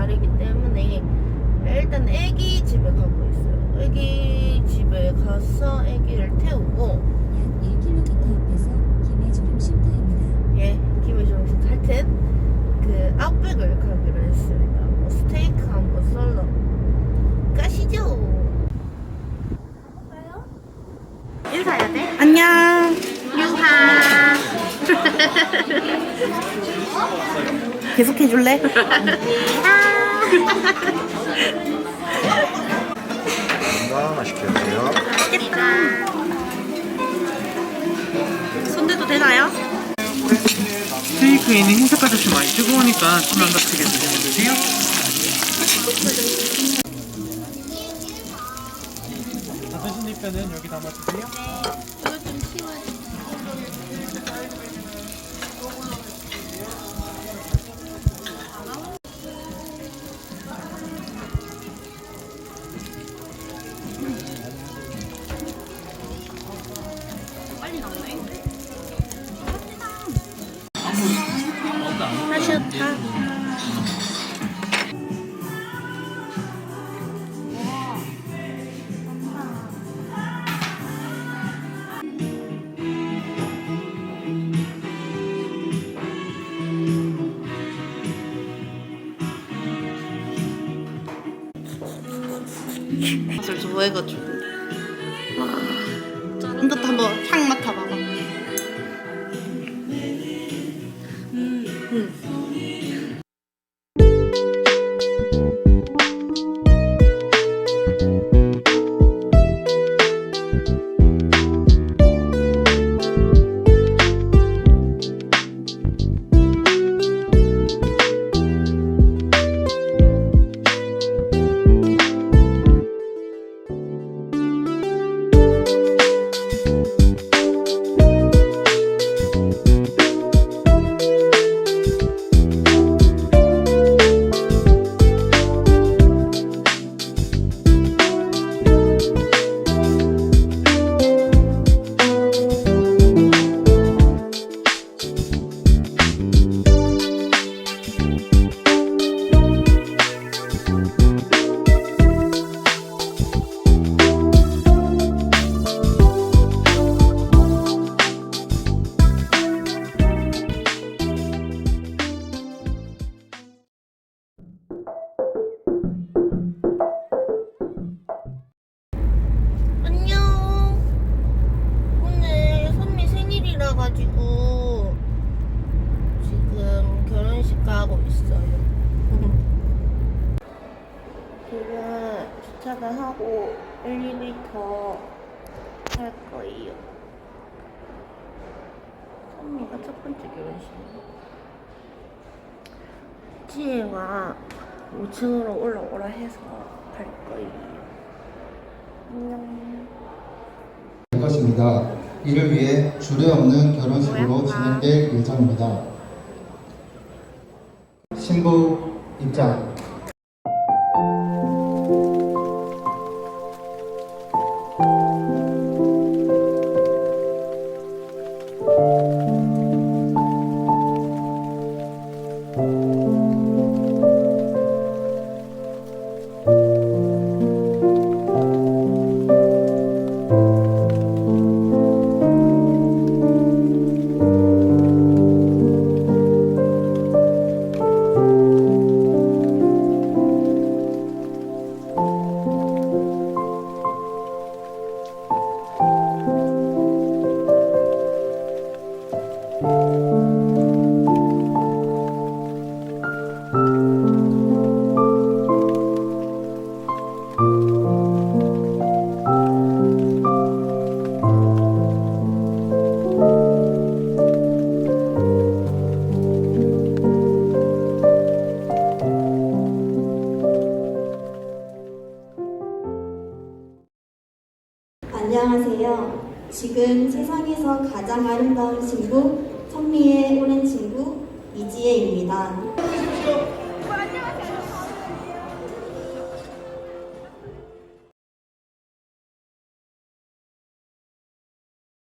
날이기 때문에 일단 애기 집에 가고 있어요 애기 집에 가서 애기를 태우고 약 1km 앞에서 김해주름 쉼터입니다. 예, 김해 중심 하여튼 그 아웃백을 가기로 했습니다. 뭐 스테이크 한번 썰러 가시죠. 인사해야 돼? 안녕. 유하. 계속 해줄래? 건강하시게 하세요. 손대도 되나요? 스테이크에는 흰 색깔 좀 많이 뜨거우니까 손안 다치게 드시면 되세요. 다 드신 뒤에는 여기 담아주세요. 맛을 좋아해가지고. 와. 이것도 한번 향 맡아봐 가지고 지금 결혼식 가고 있어요. 지금 주차를 하고 엘리베이터 할 거예요. 선미가 첫 번째 결혼식이에요. 지혜가 5층으로 올라오라 해서 갈 거예요. 안녕. 것입니다. 이를 위해 주례 없는 결혼식으로 진행될 예정입니다. 신부 입장. 안녕하세요. 지금 세상에서 가장 아름다운 친구 선미의 오랜 친구 이지혜입니다.